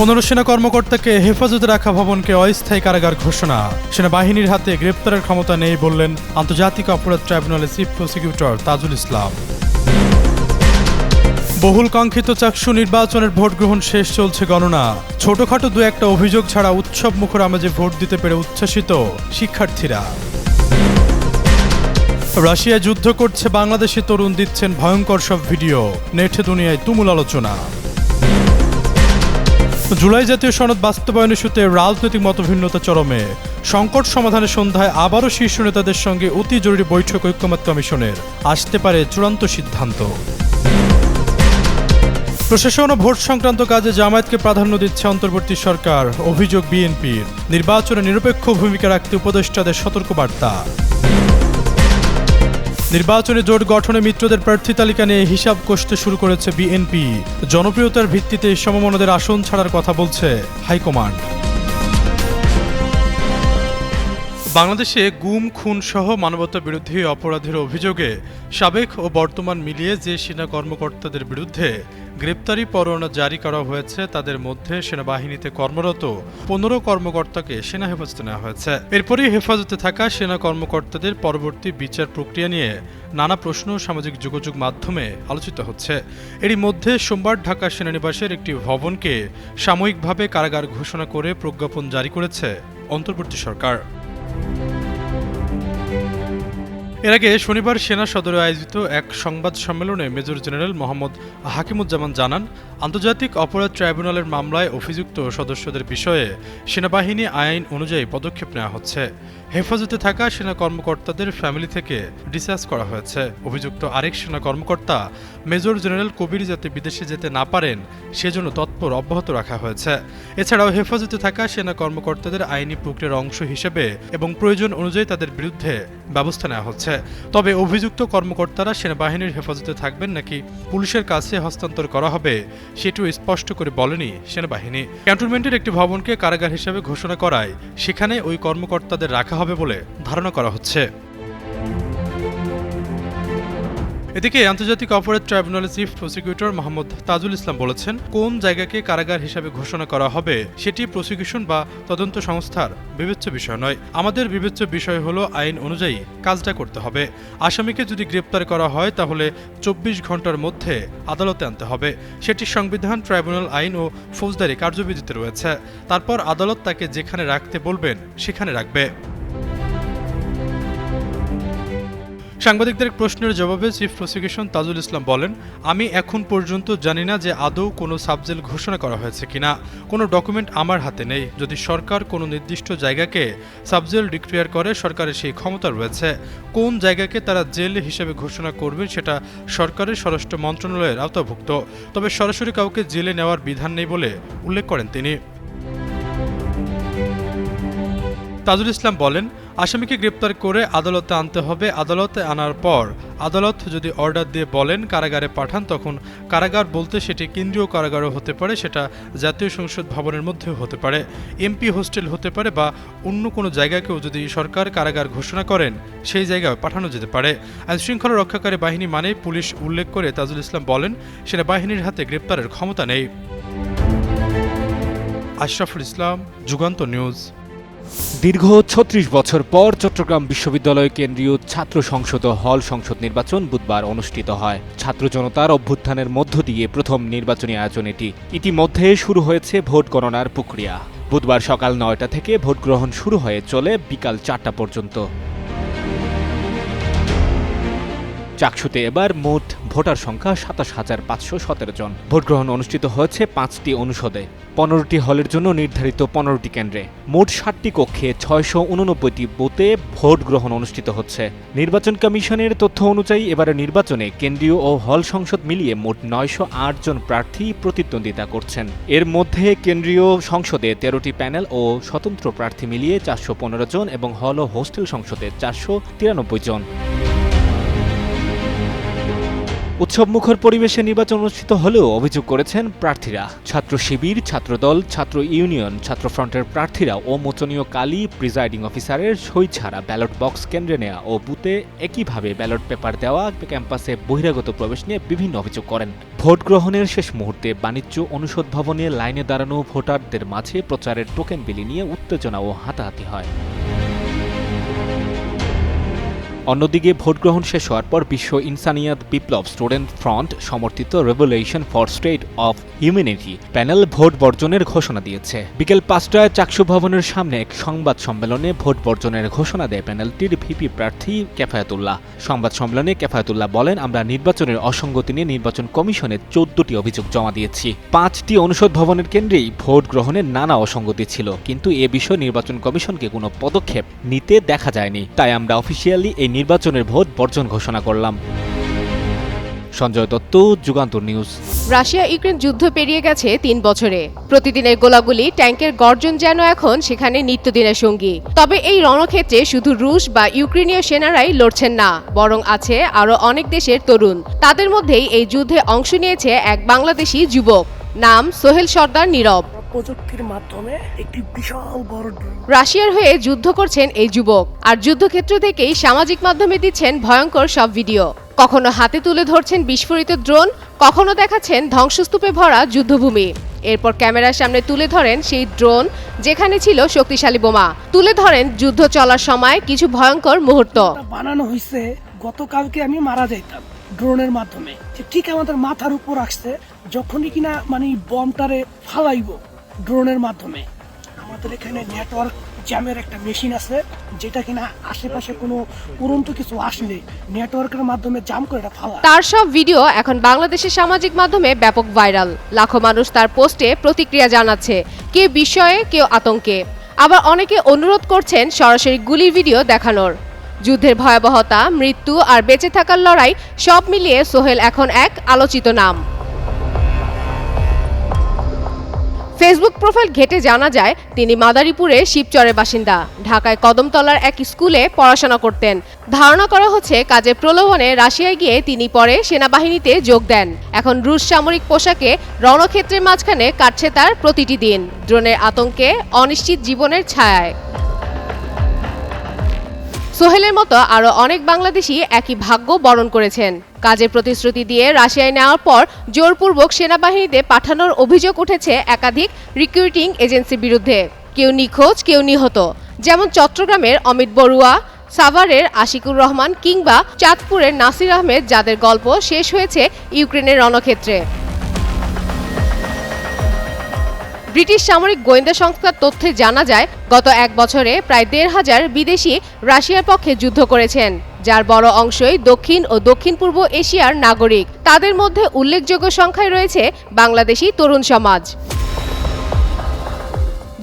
পনেরো সেনা কর্মকর্তাকে হেফাজতে রাখা ভবনকে অস্থায়ী কারাগার ঘোষণা। সেনাবাহিনীর হাতে গ্রেপ্তারের ক্ষমতা নেই বললেন আন্তর্জাতিক অপরাধ ট্রাইব্যুনালের চিফ প্রসিকিউটর তাজুল ইসলাম। বহুল কাঙ্ক্ষিত চাকসু নির্বাচনের ভোট গ্রহণ শেষ চলছে গণনা। ছোটখাটো দু একটা অভিযোগ ছাড়া উৎসব মুখর আমেজে ভোট দিতে পেরে উচ্ছ্বাসিত শিক্ষার্থীরা। রাশিয়া যুদ্ধ করছে বাংলাদেশি তরুণ দিচ্ছেন ভয়ঙ্কর সব ভিডিও। নেটে দুনিয়ায় তুমুল আলোচনা। জুলাই জাতীয় সনদ বাস্তবায়নের ইস্যুতে রাজনৈতিক মতভিন্নতা চরমে। সংকট সমাধানের সন্ধ্যায় আবারও শীর্ষ নেতাদের সঙ্গে অতি জরুরি বৈঠক ঐক্যমত কমিশনের। আসতে পারে চূড়ান্ত সিদ্ধান্ত। প্রশাসন ও ভোট সংক্রান্ত কাজে জামায়াতকে প্রাধান্য দিচ্ছে অন্তর্বর্তী সরকার, অভিযোগ বিএনপির। নির্বাচনে নিরপেক্ষ ভূমিকা রাখতে উপদেষ্টাদের সতর্কবার্তা। নির্বাচনে জোট গঠনে মিত্রদের প্রার্থী তালিকা নিয়ে হিসাব কষতে শুরু করেছে বিএনপি। জনপ্রিয়তার ভিত্তিতে সমমনদের আসন ছাড়ার কথা বলছে হাইকমান্ড। বাংলাদেশে গুম, খুন সহ মানবতা বিরোধী অপরাধের অভিযোগে সাবেক ও বর্তমান মিলিয়ে যে সেনা কর্মকর্তাদের বিরুদ্ধে গ্রেপ্তারি পরোয়ানা জারি করা হয়েছে, তাদের মধ্যে সেনাবাহিনীতে কর্মরত পনেরো কর্মকর্তাকে সেনা হেফাজতে নেওয়া হয়েছে। এরপরই হেফাজতে থাকা সেনা কর্মকর্তাদের পরবর্তী বিচার প্রক্রিয়া নিয়ে নানা প্রশ্ন সামাজিক যোগাযোগ মাধ্যমে আলোচিত হচ্ছে। এরই মধ্যে সোমবার ঢাকা সেনানিবাসের একটি ভবনকে সাময়িকভাবে কারাগার ঘোষণা করে প্রজ্ঞাপন জারি করেছে অন্তর্বর্তী সরকার। এর আগে শনিবার সেনা সদরে আয়োজিত এক সংবাদ সম্মেলনে মেজর জেনারেল মোহাম্মদ হাকিমুজ্জামান জানান, আন্তর্জাতিক অপরাধ ট্রাইব্যুনালের মামলায় অভিযুক্ত সদস্যদের বিষয়ে সেনাবাহিনী আইন অনুযায়ী পদক্ষেপ নেওয়া হচ্ছে। হেফাজতে থাকা সেনা কর্মকর্তাদের ফ্যামিলি থেকে ডিসচার্জ করা হয়েছে। অভিযুক্ত আরেক সেনা কর্মকর্তা, মেজর জেনারেল কবির যাতে বিদেশে যেতে না পারেন, সেজন্য তৎপর অব্যাহত রাখা হয়েছে। এছাড়াও হেফাজতে থাকা সেনা কর্মকর্তাদের আইনি প্রক্রিয়ার অংশ হিসেবে এবং প্রয়োজন অনুযায়ী তাদের বিরুদ্ধে ব্যবস্থা নেওয়া হচ্ছে। তবে অভিযুক্ত কর্মকর্তারা সেনাবাহিনীর হেফাজতে থাকবেন নাকি পুলিশের কাছে হস্তান্তর করা হবে সেটিও স্পষ্ট করে বলেনি সেনাবাহিনী। ক্যান্টনমেন্টের একটি ভবনকে কারাগার হিসেবে ঘোষণা করায় সেখানে ওই কর্মকর্তাদের রাখা হবে বলে ধারণা করা হচ্ছে। এদিকে আন্তর্জাতিক অপরাধ ট্রাইব্যুনালের চিফ প্রসিকিউটর মোহাম্মদ তাজুল ইসলাম বলেছেন, কোন জায়গাকে কারাগার হিসাবে ঘোষণা করা হবে সেটি প্রসিকিউশন বা তদন্ত সংস্থার বিবেচ্য বিষয় নয়। আমাদের বিবেচ্য বিষয় হলো আইন অনুযায়ী কাজটা করতে হবে। আসামিকে যদি গ্রেপ্তার করা হয় তাহলে চব্বিশ ঘণ্টার মধ্যে আদালতে আনতে হবে। সেটি সংবিধান, ট্রাইব্যুনাল আইন ও ফৌজদারি কার্যবিধিতে রয়েছে। তারপর আদালত তাকে যেখানে রাখতে বলবেন সেখানে রাখবে। সাংবাদিকদের প্রশ্নের জবাবে চিফ প্রসিকিউশন তাজুল ইসলাম বলেন, আমি এখন পর্যন্ত জানি না যে আদৌ কোনো সাবজেল ঘোষণা করা হয়েছে কিনা। কোনো ডকুমেন্ট আমার হাতে নেই। যদি সরকার কোনো নির্দিষ্ট জায়গাকে সাবজেল ডিক্লেয়ার করে, সরকারের সেই ক্ষমতা রয়েছে। কোন জায়গাকে তারা জেল হিসেবে ঘোষণা করবে সেটা সরকারের স্বরাষ্ট্র মন্ত্রণালয়ের আওতাভুক্ত। তবে সরাসরি কাউকে জেলে নেওয়ার বিধান নেই বলে উল্লেখ করেন তিনি। তাজুল ইসলাম বলেন, আসামিকে গ্রেপ্তার করে আদালতে আনতে হবে। আদালতে আনার পর আদালত যদি অর্ডার দিয়ে বলেন কারাগারে পাঠান, তখন কারাগার বলতে সেটি কেন্দ্রীয় কারাগারও হতে পারে, সেটা জাতীয় সংসদ ভবনের মধ্যেও হতে পারে। এমপি হোস্টেল হতে পারে বা অন্য কোনো জায়গাকেও যদি সরকার কারাগার ঘোষণা করেন, সেই জায়গায় পাঠানো যেতে পারে। আইন শৃঙ্খলা রক্ষাকারী বাহিনী মানে পুলিশ উল্লেখ করে তাজুল ইসলাম বলেন, সেনাবাহিনীর হাতে গ্রেপ্তারের ক্ষমতা নেই। আশরাফুল ইসলাম, যুগান্ত নিউজ। দীর্ঘ ছত্রিশ বছর পর চট্টগ্রাম বিশ্ববিদ্যালয় কেন্দ্রীয় ছাত্র সংসদ হল সংসদ নির্বাচন বুধবার অনুষ্ঠিত হয়। ছাত্র জনতার অভ্যুত্থানের মধ্য দিয়ে প্রথম নির্বাচনী আয়োজন এটি। ইতিমধ্যে শুরু হয়েছে ভোট গণনার প্রক্রিয়া। বুধবার সকাল নয়টা থেকে ভোট গ্রহণ শুরু হয়ে চলে বিকাল চারটা পর্যন্ত। চাকসুতে এবার মোট ভোটার সংখ্যা সাতাশ হাজার পাঁচশো সতেরো জন। ভোটগ্রহণ অনুষ্ঠিত হয়েছে পাঁচটি অনুষদে। পনেরোটি হলের জন্য নির্ধারিত পনেরোটি কেন্দ্রে। মোট ষাটটি কক্ষে ছয়শো উননব্বইটি বুথে ভোট গ্রহণ অনুষ্ঠিত হচ্ছে। নির্বাচন কমিশনের তথ্য অনুযায়ী এবারের নির্বাচনে কেন্দ্রীয় ও হল সংসদ মিলিয়ে মোট নয়শো আট জন প্রার্থী প্রতিদ্বন্দ্বিতা করছেন। এর মধ্যে কেন্দ্রীয় সংসদে তেরোটি প্যানেল ও স্বতন্ত্র প্রার্থী মিলিয়ে চারশো পনেরো জন এবং হল ও হোস্টেল সংসদে চারশো তিরানব্বই জন। উৎসব মুখর পরিবেশে নির্বাচন অনুষ্ঠিত হলেও অভিযোগ করেছেন প্রার্থীরা। ছাত্র শিবির, ছাত্রদল, ছাত্র ইউনিয়ন ছাত্রফ্রন্টের প্রার্থীরা ও মোচনীয় কালী প্রিজাইডিং অফিসারের সই ছাড়া ব্যালট বক্স কেন্দ্রে নেওয়া ও বুথে একইভাবে ব্যালট পেপার দেওয়া ক্যাম্পাসে বহিরাগত প্রবেশ নিয়ে বিভিন্ন অভিযোগ করেন। ভোট গ্রহণের শেষ মুহূর্তে বাণিজ্য অনুষদ ভবনে লাইনে দাঁড়ানো ভোটারদের মাঝে প্রচারের টোকেন বিলি নিয়ে উত্তেজনা ও হাতাহাতি হয়। অন্যদিকে ভোট গ্রহণ শেষ হওয়ার পর বিশ্ব ইনসানিয়াত বিপ্লব স্টুডেন্ট ফ্রন্ট সমর্থিত revolution for state of humanity panel vote বর্জনের ঘোষণা দিয়েছে। বিকেল পাঁচটায় চাকসু ভবনের সামনে এক সংবাদ সম্মেলনে ভোট বর্জনের ঘোষণা দেয় প্যানেলটির ভিপি প্রার্থী কেফায়াতুল্লাহ। সংবাদ সম্মেলনে কেফায়াতুল্লাহ বলেন, আমরা নির্বাচনের অসঙ্গতি নিয়ে নির্বাচন কমিশনে চোদ্দটি অভিযোগ জমা দিয়েছি। পাঁচটি অনুষদ ভবনের কেন্দ্রেই ভোট গ্রহণের নানা অসঙ্গতি ছিল, কিন্তু এ বিষয়ে নির্বাচন কমিশনকে কোনো পদক্ষেপ নিতে দেখা যায়নি। তাই আমরা অফিসিয়ালি এই নির্বাচনের ভোট বর্জন ঘোষণা করলাম। Sanjay Dutta, Jugantor news. Russia Ukraine যুদ্ধ পেরিয়ে গেছে তিন বছরে। প্রতিদিনের গোলাগুলি, ট্যাঙ্কের গর্জন যেন এখন সেখানে নিত্যদিনের সঙ্গী। তবে এই রণক্ষেত্রে শুধু রুশ বা ইউক্রেনীয় সেনারাই লড়ছেন না, বরং আছে আরও অনেক দেশের তরুণ। তাদের মধ্যেই এই যুদ্ধে অংশ নিয়েছে এক বাংলাদেশি যুবক। নাম সোহেল সর্দার নীরব। প্রযুক্তির মাধ্যমে একটি বিশাল বড় রাশিয়ার হয়ে যুদ্ধ করছেন এই যুবক আর যুদ্ধক্ষেত্র থেকেই সামাজিক মাধ্যমে দিচ্ছেন ভয়ঙ্কর সব ভিডিও। কখনো হাতে তুলে ধরছেন বিস্ফোরিত ড্রোন কখনো দেখাচ্ছেন ধ্বংসস্তূপে ভরা যুদ্ধভূমি। এরপর ক্যামেরার সামনে তুলে ধরেন সেই ড্রোন যেখানে ছিল শক্তিশালী বোমা। তুলে ধরেন যুদ্ধ চলার সময় কিছু ভয়ঙ্কর মুহূর্ত। বানানো হয়েছে গতকালকে আমি মারা যাইতাম ড্রোনের মাধ্যমে। ঠিক আমাদের মাথার উপর আসছে যখনই কিনা মানে বমটারে ফালাইব ড্রোনের মাধ্যমে। আমাদের এখানে নেটওয়ার্ক জ্যামের একটা মেশিন আছে, যেটা কিনা আশেপাশে কোনো উড়ন্ত কিছু আসলে নেটওয়ার্কের মাধ্যমে জাম করে এটা ফালা। তার সব ভিডিও এখন বাংলাদেশের সামাজিক মাধ্যমে ব্যাপক ভাইরাল। লাখো মানুষ তার পোস্টে প্রতিক্রিয়া জানাচ্ছে কেউ বিষয়ে কেউ আতঙ্কে। আবার অনেকে অনুরোধ করছেন সরাসরি গুলির ভিডিও দেখানোর। যুদ্ধের ভয়াবহতা, মৃত্যু আর বেঁচে থাকার লড়াই সব মিলিয়ে সোহেল এখন এক আলোচিত নাম। ফেসবুক প্রোফাইল ঘেটে জানা যায়, তিনি মাদারীপুরে শিবচরের বাসিন্দা। ঢাকায় কদমতলার এক স্কুলে পড়াশোনা করতেন। ধারণা করা হচ্ছে, কাজের প্রলোভনে রাশিয়ায় গিয়ে তিনি পরে সেনাবাহিনীতে যোগ দেন। এখন রুশ সামরিক পোশাকে রণক্ষেত্রের মাঝখানে কাটছে তার প্রতিটি দিন। ড্রোনের আতঙ্কে অনিশ্চিত জীবনের ছায়ায়। সোহেলের মতো আরও অনেক বাংলাদেশি একই ভাগ্য বরণ করেছেন। কাজের প্রতিশ্রুতি দিয়ে রাশিয়ায় নেওয়ার পর জোরপূর্বক সেনাবাহিনীতে পাঠানোর অভিযোগ উঠেছে একাধিক রিক্রুটিং এজেন্সির বিরুদ্ধে। কেউ নিখোঁজ, কেউ নিহত। যেমন চট্টগ্রামের অমিত বড়ুয়া, সাভারের আশিকুর রহমান কিংবা চাঁদপুরের নাসির আহমেদ, যাদের গল্প শেষ হয়েছে ইউক্রেনের রণক্ষেত্রে। ব্রিটিশ সামরিক গোয়েন্দা সংস্থার তথ্যে জানা যায়, গত এক বছরে প্রায় দেড় হাজার বিদেশি রাশিয়ার পক্ষে যুদ্ধ করেছেন, যার বড় অংশই দক্ষিণ ও দক্ষিণ পূর্ব এশিয়ার নাগরিক। তাদের মধ্যে উল্লেখযোগ্য সংখ্যায় রয়েছে বাংলাদেশি তরুণ সমাজ।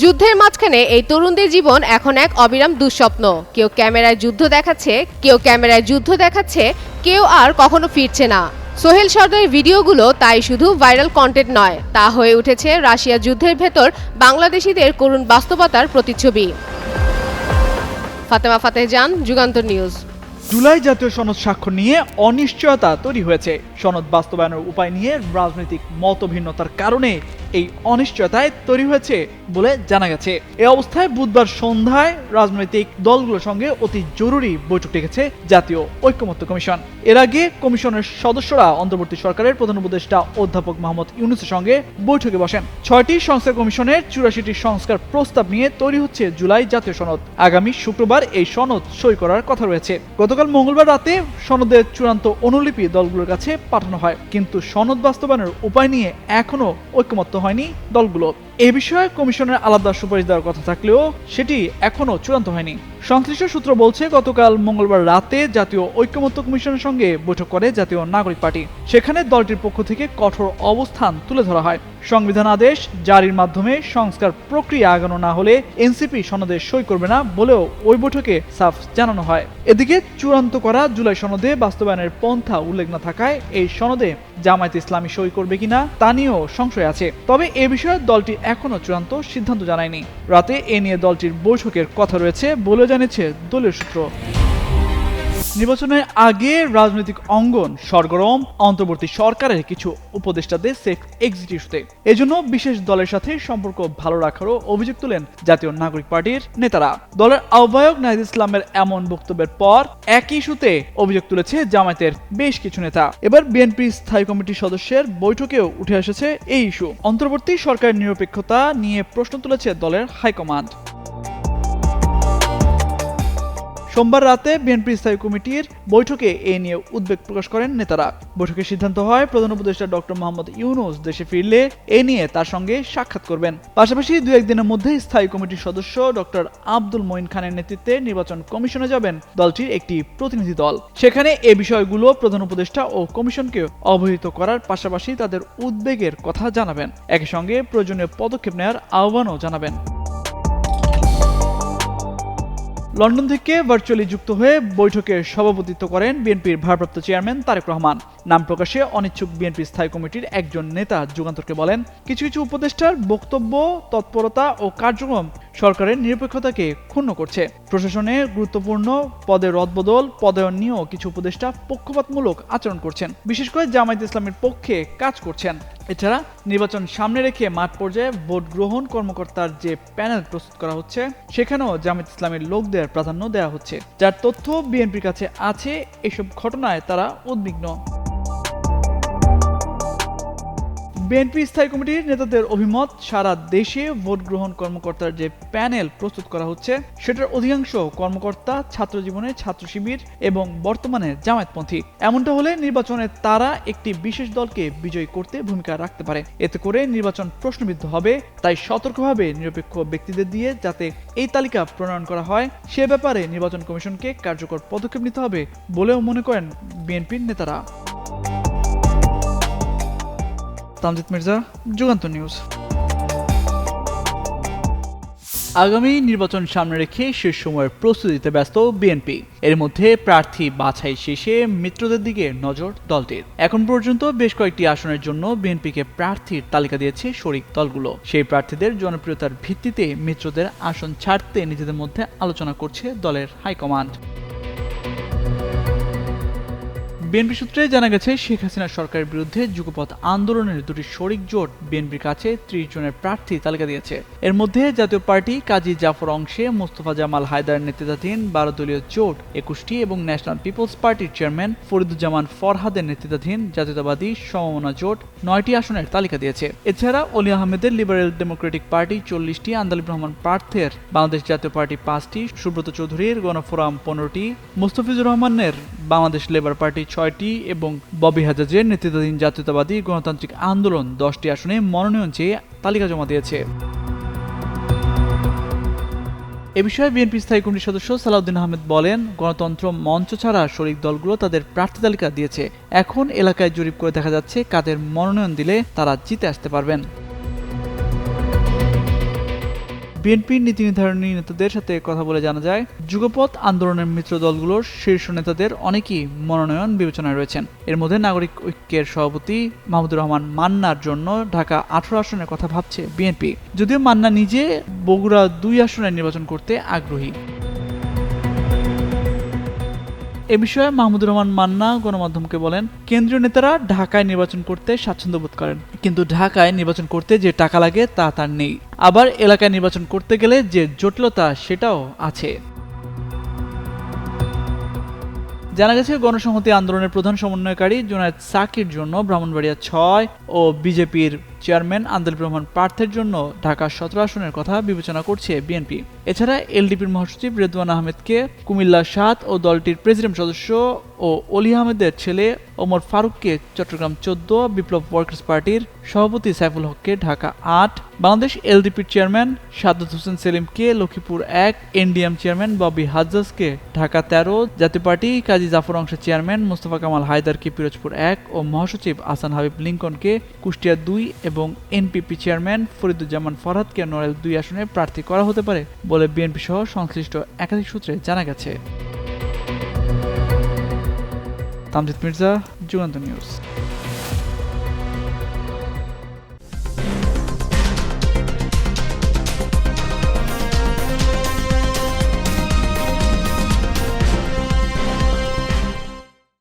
যুদ্ধের মাঝখানে এই তরুণদের জীবন এখন এক অবিরাম দুঃস্বপ্ন। কেউ ক্যামেরায় যুদ্ধ দেখাচ্ছে, কেউ ক্যামেরায় যুদ্ধ দেখাচ্ছে, কেউ আর কখনো ফিরছে না। সোহেল সর্দারের ভিডিওগুলো তাই শুধু ভাইরাল কন্টেন্ট নয়, তা হয়ে উঠেছে রাশিয়া যুদ্ধের ভেতর বাংলাদেশিদের করুণ বাস্তবতার প্রতিচ্ছবি। ফাতেমা ফাতেহ যান যুগান্তর নিউজ। জুলাই জাতীয় সনদ স্বাক্ষর নিয়ে অনিশ্চয়তা তৈরি হয়েছে। সনদ বাস্তবায়নের উপায় নিয়ে রাজনৈতিক মতভিন্নতার কারণে এই অনিশ্চয়তায় তৈরি হয়েছে বলে জানা গেছে। এ অবস্থায় বুধবার সন্ধ্যায় রাজনৈতিক দলগুলোর সঙ্গে অতি জরুরি বৈঠক ডেকেছে জাতীয় ঐক্যমত্য কমিশন। এর আগে কমিশনের সদস্যরা অন্তর্বর্তী সরকারের প্রধান উপদেষ্টা অধ্যাপক মোহাম্মদ ইউনুসের সঙ্গে বৈঠকে বসেন। ছয়টি সংস্কার কমিশনের চুরাশিটি সংস্কার প্রস্তাব নিয়ে তৈরি হচ্ছে জুলাই জাতীয় সনদ। আগামী শুক্রবার এই সনদ সই করার কথা রয়েছে। গতকাল মঙ্গলবার রাতে সনদের চূড়ান্ত অনুলিপি দলগুলোর কাছে পাঠানো হয়। কিন্তু সনদ বাস্তবায়নের উপায় নিয়ে এখনও ঐক্যমত্য হয়নি দলগুলো। এ বিষয়ে কমিশনের আলাদা সুপারিশ দেওয়ার কথা থাকলেও সেটি এখনও চূড়ান্ত হয়নি। সংশ্লিষ্ট সূত্র বলছে, গতকাল মঙ্গলবার রাতে জাতীয় ঐক্যমত্য কমিশনের সঙ্গে বৈঠক করে জাতীয় নাগরিক পার্টি। সেখানে দলটির পক্ষ থেকে কঠোর অবস্থান তুলে ধরা হয়। সংবিধান আদেশ জারির মাধ্যমে সংস্কার প্রক্রিয়া আগানো না হলে এনসিপি সনদে সই করবে না বলেও ওই বৈঠকে সাফ জানানো হয়। এদিকে চূড়ান্ত করা জুলাই সনদে বাস্তবায়নের পন্থা উল্লেখ না থাকায় এই সনদে জামায়াত ইসলামী সই করবে কিনা তা নিয়েও সংশয় আছে। তবে এ বিষয়ে দলটি এখনও চূড়ান্ত সিদ্ধান্ত জানায়নি। রাতে এ নিয়ে দলটির বৈঠকের কথা রয়েছে বলে জানিয়েছে দলীয় সূত্র। নির্বাচনের আগে রাজনৈতিক অঙ্গন, সরগরম, অন্তর্বর্তী সরকারের কিছু উপদেষ্টাদের সেফ এক্সিট ইস্যুতে এজন্য বিশেষ দলের সাথে সম্পর্ক ভালো রাখারও অভিযোগ তুলেন জাতীয় নাগরিক পার্টির নেতারা। দলের আহ্বায়ক নাহিদ ইসলামের এমন বক্তব্যের পর একই ইস্যুতে অভিযোগ তুলেছে জামায়াতের বেশ কিছু নেতা। এবার বিএনপি স্থায়ী কমিটির সদস্যের বৈঠকেও উঠে এসেছে এই ইস্যু অন্তর্বর্তী সরকারের নিরপেক্ষতা নিয়ে প্রশ্ন তুলেছে দলের হাইকমান্ড। সোমবার রাতে বিএনপি স্থায়ী কমিটির বৈঠকে এ নিয়ে উদ্বেগ প্রকাশ করেন নেতারা। বৈঠকে সিদ্ধান্ত হয়, প্রধান উপদেষ্টা ডক্টর মোহাম্মদ ইউনুস দেশে ফিরলে এ নিয়ে তার সঙ্গে সাক্ষাৎ করবেন। পাশাপাশি দু একদিনের মধ্যে স্থায়ী কমিটির সদস্য ডক্টর আব্দুল মঈন খানের নেতৃত্বে নির্বাচন কমিশনে যাবেন দলটির একটি প্রতিনিধি দল। সেখানে এ বিষয়গুলো প্রধান উপদেষ্টা ও কমিশনকে অবহিত করার পাশাপাশি তাদের উদ্বেগের কথা জানাবেন। একই সঙ্গে প্রয়োজনীয় পদক্ষেপ নেওয়ার আহ্বানও জানাবেন। লন্ডন থেকে ভার্চুয়ালি যুক্ত হয়ে বৈঠকে সভাপতিত্ব করেন বিএনপির ভারপ্রাপ্ত চেয়ারম্যান তারেক রহমান। নাম প্রকাশে অনিচ্ছুক বিএনপি স্থায়ী কমিটির একজন নেতা যুগান্তরকে বলেন, কিছু কিছু উপদেষ্টার বক্তব্য, তৎপরতা ও কার্যক্রম সরকারের নিরপেক্ষতাকে ক্ষুণ্ণ করছে। প্রশাসনে গুরুত্বপূর্ণ পদের রদবদল পদায়ন নিয়েও কিছু উপদেষ্টা পক্ষপাতমূলক আচরণ করছেন। বিশেষ করে জামায়াত ইসলামের পক্ষে কাজ করছেন। এছাড়া নির্বাচন সামনে রেখে মাঠ পর্যায়ে ভোট গ্রহণ কর্মকর্তার যে প্যানেল প্রস্তুত করা হচ্ছে, সেখানেও জামায়াত ইসলামের লোকদের প্রাধান্য দেওয়া হচ্ছে। যার তথ্য বিএনপির কাছে আছে, এসব ঘটনায় তারা উদ্বিগ্ন। বিএনপি স্থায়ী কমিটির নেতাদের অভিমত, সারা দেশে ভোট গ্রহণ কর্মকর্তার যে প্যানেল প্রস্তুত করা হচ্ছে, সেটার অধিকাংশ কর্মকর্তা ছাত্র জীবনে ছাত্র শিবির এবং বর্তমানে জামায়াতপন্থী। এমনটা হলে নির্বাচনে তারা একটি বিশেষ দলকে বিজয়ী করতে ভূমিকা রাখতে পারে। এতে করে নির্বাচন প্রশ্নবিদ্ধ হবে, তাই সতর্কভাবে নিরপেক্ষ ব্যক্তিদের দিয়ে যাতে এই তালিকা প্রণয়ন করা হয়, সে ব্যাপারে নির্বাচন কমিশনকে কার্যকর পদক্ষেপ নিতে হবে বলেও মনে করেন বিএনপির নেতারা। তামজিদ মির্জা যুগান্ত নিউজ। আগামী নির্বাচন সামনে রেখে শেষ সময়ের প্রস্তুতিতে ব্যস্ত বিএনপি। এর মধ্যে প্রার্থী বাছাই শেষে মিত্রদের দিকে নজর দলটির। এখন পর্যন্ত বেশ কয়েকটি আসনের জন্য বিএনপিকে প্রার্থীর তালিকা দিয়েছে শরিক দলগুলো। সেই প্রার্থীদের জনপ্রিয়তার ভিত্তিতে মিত্রদের আসন ছাড়তে নিজেদের মধ্যে আলোচনা করছে দলের হাইকমান্ড। বিএনপি সূত্রে জানা গেছে, শেখ হাসিনা সরকারের বিরুদ্ধে যুগপথ আন্দোলনের দুটি শরিক জোট বিএনপির কাছে ত্রিশ জনের প্রার্থী তালিকা দিয়েছে। এর মধ্যে জাতীয় পার্টি কাজী জাফর অংশে মোস্তফা জামাল হায়দার নেতৃত্বাধীন বারো দলীয় জোট একুশটি এবং ন্যাশনাল পিপলস পার্টির চেয়ারম্যান ফরিদুজ্জামান ফরহাদের নেতৃত্বাধীন জাতীয়তাবাদী সমমনা জোট নয়টি আসনের তালিকা দিয়েছে। এছাড়া অলি আহমেদের লিবারেল ডেমোক্রেটিক পার্টি চল্লিশটি আন্দালিব রহমান প্রার্থের বাংলাদেশ জাতীয় পার্টি পাঁচটি, সুব্রত চৌধুরীর গণফোরাম পনেরোটি, মুস্তফিজুর রহমানের বাংলাদেশ লেবার পার্টি ছয়টি এবং ববি হাজাজের নেতৃত্বাধীন জাতীয়তাবাদী গণতান্ত্রিক আন্দোলন দশটি আসনে মনোনয়ন চেয়ে তালিকা জমা দিয়েছে। এ বিষয়ে বিএনপি স্থায়ী কমিটির সদস্য সালাউদ্দিন আহমেদ বলেন, গণতন্ত্র মঞ্চ ছাড়া শরিক দলগুলো তাদের প্রার্থী তালিকা দিয়েছে। এখন এলাকায় জরিপ করে দেখা যাচ্ছে কাদের মনোনয়ন দিলে তারা জিতে আসতে পারবেন। বিএনপির নীতি নির্ধারণী নেতাদের সাথে কথা বলে জানা যায় যুগপথ আন্দোলনের মিত্র দলগুলোর শীর্ষ নেতাদের অনেকেই মনোনয়ন বিবেচনায় রয়েছেন। এর মধ্যে নাগরিক ঐক্যের সভাপতি মাহমুদুর রহমান মান্নার জন্য ঢাকা আঠারো আসনের কথা ভাবছে বিএনপি। যদিও মান্না নিজে বগুড়া দুই আসনে নির্বাচন করতে আগ্রহী। এ বিষয়ে মাহমুদুর রহমান মান্না গণমাধ্যমকে বলেন, কেন্দ্রীয় নেতারা ঢাকায় নির্বাচন করতে স্বাচ্ছন্দ্য বোধ করেন। কিন্তু ঢাকায় নির্বাচন করতে যে টাকা লাগে তা তার নেই। আবার এলাকায় নির্বাচন করতে গেলে যে জটিলতা সেটাও আছে। জানা গেছে, গণসংহতি আন্দোলনের প্রধান সমন্বয়কারী জুনায়দ সাকির জন্য ব্রাহ্মণবাড়িয়া ছয় ও বিজেপির চেয়ারম্যান আন্দালিব রহমান পার্থের জন্য ঢাকা সতেরো আসনের কথা বিবেচনা করছে বিএনপি। এছাড়া এলডিপির মহাসচিব রেদওয়ান আহমেদকে কুমিল্লা সাত ও দলটির প্রেসিডেন্ট সদস্য ও অলি আহমেদের ছেলে ওমর ফারুককে চট্টগ্রাম চোদ্দ বিপ্লব ওয়ার্কার্স পার্টির সভাপতি সাইফুল হককে ঢাকা আট, বাংলাদেশ এলডিপির চেয়ারম্যান সাদ্দাত হোসেন সেলিমকে লক্ষ্মীপুর এক, এনডিএম চেয়ারম্যান ববি হাজ্জাজকে ঢাকা তেরো, জাতীয় পার্টি কাজী জাফর অংশের চেয়ারম্যান মোস্তফা কামাল হায়দারকে পিরোজপুর এক ও মহাসচিব আসান হাবিব লিঙ্কনকে কুষ্টিয়া দুই এবং এনপিপি চেয়ারম্যান ফরিদুজ্জামান ফরহাদকে নড়াইল দুই আসনে প্রার্থী করা হতে পারে বলে বিএনপি সহ সংশ্লিষ্ট একাধিক সূত্রে জানা গেছে। তামজিদ মির্জা, যুগান্ত নিউজ।